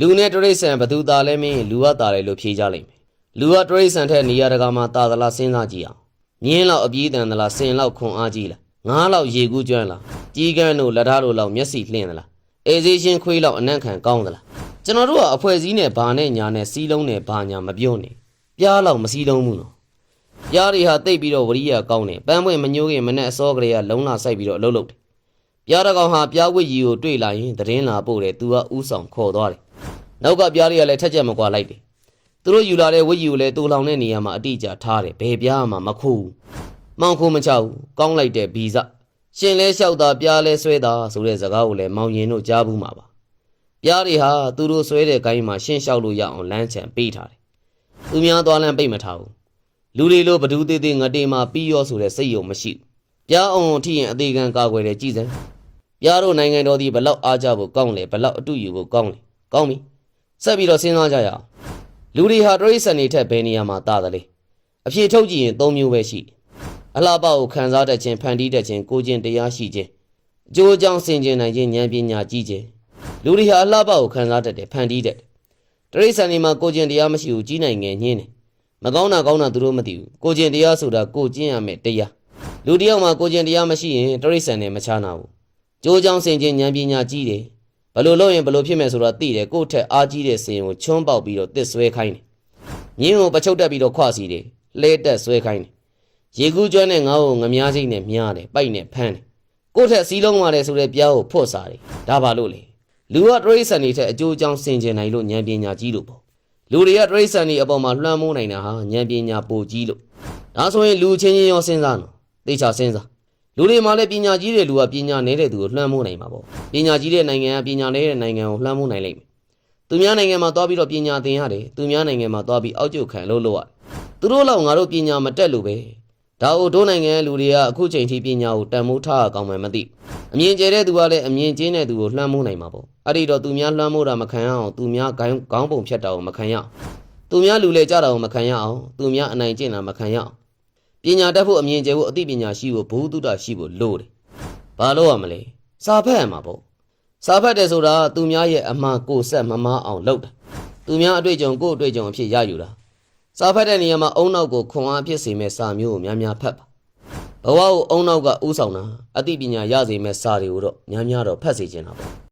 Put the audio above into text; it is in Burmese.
လူနဲ့တရိษံဘသူသားလဲမင်းလူကသားတယ်လို့ဖြေကြလိမ့်မယ်လူကတရိษံထက်နေရာတကာမှာတာသလားစဉ်းစားကြည့်အောင်မြင်းလောက်အပြေးတန်သလားစင်လောက်ခွန်အားကြီးလားငားလောက်ရေကူးကျွမ်းလားကြီးကန်းတို့လက်ထားတို့လောက်မျက်စိလှင့်သလားအေးသေးချင်းခွေးလောက်အနံ့ခံကောင်းသလားကျွန်တော်တို့ကအဖွဲ့စည်းနဲ့ဘာနဲ့ညာနဲ့စီးလုံးနဲ့ဘာညာမပြောနဲ့ပြားလောက်မစီးလုံးဘူးနော်ပြားတွေဟာတိတ်ပြီးတော့ဝရိယကောင်းတယ်ပန်းပွင့်မညိုးခင်မနဲ့အစောကလေးကလုံလာဆိုင်ပြီးတော့အလုပ်လုပ်တယ်ပြားတစ်ကောင်ဟာပြားဝစ်ကြီးကိုတွေ့လာရင်သတင်းလာပို့တယ်သူကဥဆောင်ခေါ်သွားတယ် နောက်ကပြားတွေကလည်းထက်ချက်မကွာလိုက်တယ်သူတို့ယူလာတဲ့ဝစ်ကြီးကိုလည်းတူလောင်တဲ့နေရာမှာအတိအကျထားတယ်ဘယ်ပြားမှမခိုးဘူးမောင်ခိုးမချဘူးကောင်းလိုက်တဲ့ဗီဇရှင်လဲလျှောက်တာပြားလဲဆွဲတာဆိုတဲ့စကားကိုလည်းမောင်ရင်တို့ကြားဘူးမှာပါပြားတွေဟာသူတို့ဆွဲတဲ့ကိုင်းမှာရှင်းလျှောက်လို့ရအောင်လမ်းချံပေးထားတယ်သူများသွားလမ်းပိတ်မထားဘူးလူတွေလိုဘဒူးသေးသေးငတေးမှာပြီးရောဆိုတဲ့စိတ်ယုံမရှိဘူး။ပြားအောင်ထိရင်အသေးခံကာကွယ်တဲ့ကြည်စံ။ပြားတို့နိုင်ငံတော်ဒီဘလောက်အားကြဖို့ကောင်းလဲဘလောက်အတူယူဖို့ကောင်းလဲ။ကောင်းပြီ။ ဆက်ပြီးတော့စဉ်းစားကြရအောင်လူတွေဟာတရိစံတွေထက်ဘယ်နေရာမှာတာတယ်လဲအဖြေထုတ်ကြည့်ရင်၃မျိုးပဲရှိအလှပကိုခံစားတတ်ခြင်းဖန်တီးတတ်ခြင်းကိုကျင့်တရားရှိခြင်းအကျိုးအကြောင်းဆင်ခြင်နိုင်ခြင်းဉာဏ်ပညာကြီးခြင်းလူတွေဟာအလှပကိုခံစားတတ်တယ်ဖန်တီးတတ်တယ်တရိစံတွေမှာကိုကျင့်တရားမရှိဘူးကြီးနိုင်ငယ်ညင်းတယ်မကောင်းတာကောင်းတာသူတို့မသိဘူးကိုကျင့်တရားဆိုတာကိုကျင့်ရမယ်တရားလူတယောက်မှာကိုကျင့်တရားမရှိရင်တရိစံနဲ့မချနာဘူးကြိုးကြောင်းစင်ခြင်းဉာဏ်ပညာကြီးတယ် ဘလို့လုပ်ရင်ဘလို့ဖြစ်မယ်ဆိုတာသိတယ်ကိုယ့်ထက်အားကြီးတဲ့စင်ကိုချွန်းပေါက်ပြီးတော့တစ်ဆွဲခိုင်းတယ်ညင်းကိုပချုပ်တက်ပြီးတော့ခွစီတယ်လဲတက်ဆွဲခိုင်းတယ်ရေကူးကျွမ်းတဲ့ငါ့ကိုငမားစိတ်နဲ့မြားတယ်ပိုက်နဲ့ဖမ်းတယ်ကိုယ့်ထက်စီးလုံးမာတယ်ဆိုတဲ့ပြားကိုဖွတ်စားတယ်ဒါပါလို့လေလူကတရိษံတွေထက်အကျိုးအကြောင်းစင်ကြင်နိုင်လို့ဉာဏ်ပညာကြီးလို့ပေါ့လူတွေကတရိษံတွေအပေါ်မှာလွှမ်းမိုးနိုင်တာဟာဉာဏ်ပညာပိုကြီးလို့ဒါဆိုရင်လူချင်းချင်းရောစဉ်းစားနော်သိချာစဉ်းစား လူတွေမှာလည်းပညာကြီးတဲ့လူကပညာနည်းတဲ့သူကိုလွှမ်းမိုးနိုင်မှာပေါ့ပညာကြီးတဲ့နိုင်ငံကပညာနည်းတဲ့နိုင်ငံကိုလွှမ်းမိုးနိုင်လိမ့်မယ်သူများနိုင်ငံမှာသွားပြီးတော့ပညာသင်ရတယ်သူများနိုင်ငံမှာသွားပြီးအောက်ကျုပ်ခံလို့လို့ရတယ်သူတို့လောက်ငါတို့ပညာမတက်လို့ပဲဒါအိုတို့နိုင်ငံလူတွေကအခုချိန်ထိပညာကိုတန်မိုးထားရကောင်းမှမသိအမြင်ကျဲတဲ့သူကလည်းအမြင်ကျင်းတဲ့သူကိုလွှမ်းမိုးနိုင်မှာပေါ့အဲ့ဒီတော့သူများလွှမ်းမိုးတာမခံရအောင်သူများခေါင်းခေါင်းပုံဖြတ်တာကိုမခံရအောင်သူများလူလေကြတာကိုမခံရအောင်သူများအနိုင်ကျင့်တာမခံရအောင် ပညာတတ်ဖို့အမြင်ကျဖို့အသိပညာရှိဖို့ဘုသူတ္တရှိဖို့လိုတယ်။ဘာလို့ရမလဲ။စာဖတ်ရမှာပေါ့။စာဖတ်တယ်ဆိုတာသူများရဲ့အမှားကိုဆက်မမားအောင်လုပ်တာ။သူများအတွေ့အကြုံကိုယ့်အတွေ့အကြုံအဖြစ်ရယူတာ။စာဖတ်တဲ့နေရာမှာအုံနောက်ကိုခွန်အားဖြစ်စေမဲ့စာမျိုးကိုများများဖတ်ပါ။ဘဝကိုအုံနောက်ကဥဆောင်တာအသိပညာရစေမဲ့စာတွေကိုတော့များများတော့ဖတ်စေချင်တာပေါ့